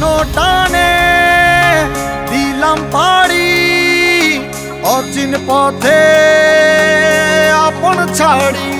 শূন্য টানে দিলাম পাড়ি অচিন পথে আপন ছাড়ি।